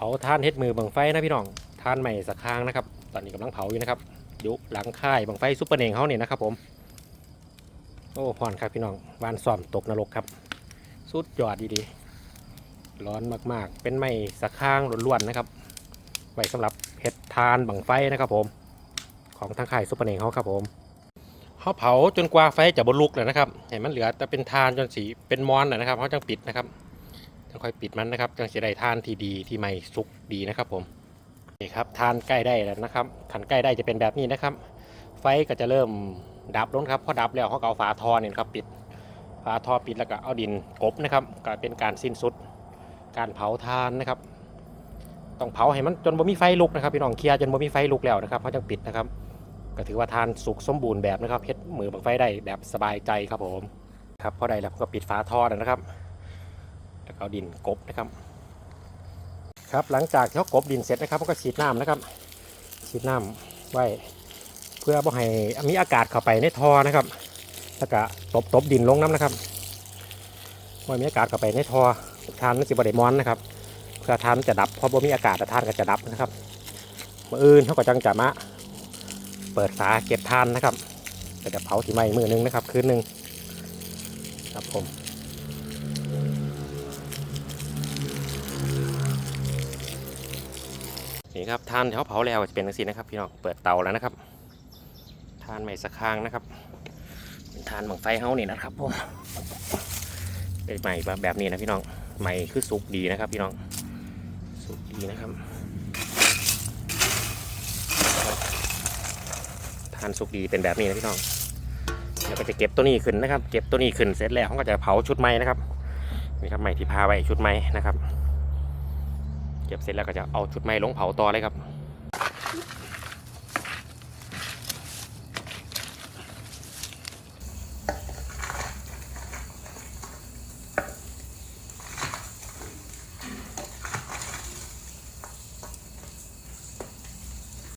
เผาท่านเฮ็ดมือบังไฟนะพี่น้องท่านใหม่สักครั้งนะครับ ตอนนี้กำลังเผาอยู่นะครับอยู่หลังค่ายบังไฟซุปเปอร์เน่งเขาเนี่ยนะครับผมโอ้พอนครับพี่น้องวานซ้อมตกนรกครับ สุดยอดดีๆร้อนมากๆ เป็นไม้สักครั้งล้วนๆนะครับไว้สำหรับเฮ็ดทานบังไฟนะครับผมของทางค่ายซุปเปอร์เน่งเขาครับผมเขาเผาจนกว่าไฟจะบรลุกเลยนะครับเห็นมันเหลือแต่เป็นทานจนสีเป็นมอนนะครับเขาจังปิดนะครับ จะค่อยปิดมันนะครับจังสีได้ทานที่ดีที่ไม่สุกดีนะครับผมนี่ครับทานใกล้ได้แล้วนะครับขันใกล้ได้จะเป็นแบบนี้นะครับ ไฟก็จะเริ่มดับลงครับพอดับแล้วเขาเอาฝาทอเนี่ยครับปิดฝาทอปิดแล้วก็เอาดินกบนะครับก็เป็นการสิ้นสุด การเผาทานนะครับต้องเผาให้มันจนบ่มีไฟลุกนะครับพี่น้องเคลียร์จนบ่มีไฟลุกแล้วนะครับเขาจังปิดนะครับ ก็ถือว่าทานสุกสมบูรณ์แบบนะครับเฮ็ดมือบังไฟได้แบบสบายใจครับผมครับพอได้แล้วก็ปิดฝาทอนะครับ แล้วก็เอาดินกบนะครับ ครับหลังจากที่เขากบดินเสร็จนะครับก็ฉีดน้ำนะครับ ฉีดน้ำไว้เพื่อบ่ให้มีอากาศเข้าไปในท่อนะครับ แล้วก็ตบตบดินลงน้ำนะครับไม่มีอากาศเข้าไปในท่อทานมันสิบไดมอนนะครับเพื่อทานมันจะดับเพราะบ่มีอากาศทานก็จะดับนะครับมื่ออื่นเขาก็จังจะมาเปิดฝาเก็บทานนะครับก็จะเผาที่ไหม้มือหนึงนะครับ คืนหนึ่งครับผม นี่ครับทานเขาเผาแล้วจะเป็นจังซี่นะครับ พี่น้องเปิดเตาแล้วนะครับ ทานใหม่สักครั้งนะครับเป็นทานบังไฟเฮานี่นะครับผมเป็นใหม่แบบนี้นะพี่น้องใหม่คือสุกดีนะครับพี่น้องสุกดีนะครับทานสุกดีเป็นแบบนี้นะพี่น้องแล้วก็จะเก็บตัวนี้ขึ้นนะครับ เก็บตัวนี้ขึ้นเสร็จแล้วเขาก็จะเผาชุดไม้นะครับนี่ครับไม้ที่พาไว้ชุดไม้นะครับ เก็บเสร็จแล้วก็จะเอาชุดไม้ลงเผาต่อเลยครับ